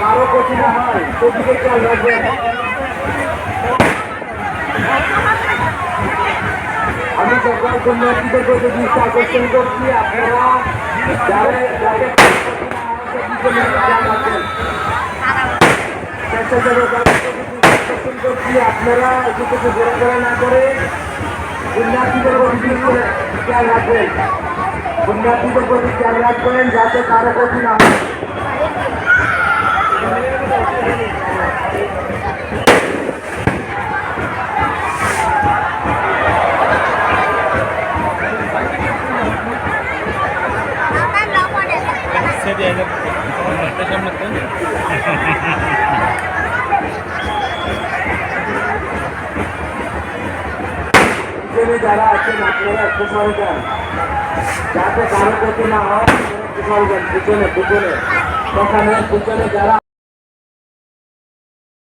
কারও ক্ষতি না হয় সেদিকে খেয়াল রাখবেন। আমি সরকার জন্য দৃষ্টি আকর্ষণ করছি, আপনারা আপনারা কিছু ঘোরাফেরা না করে প্রতি খেয়াল রাখবেন। পুণ্যার্থীদের প্রতি খেয়াল রাখবেন যাতে কারও ক্ষতি না হয় সেটি আগে পিছনে যারা আছেন, আপনারা একটু সরে যান। যাতে কারও ক্ষতি না হয় পিছনে পিছনে। দোকানের পিছনে যারা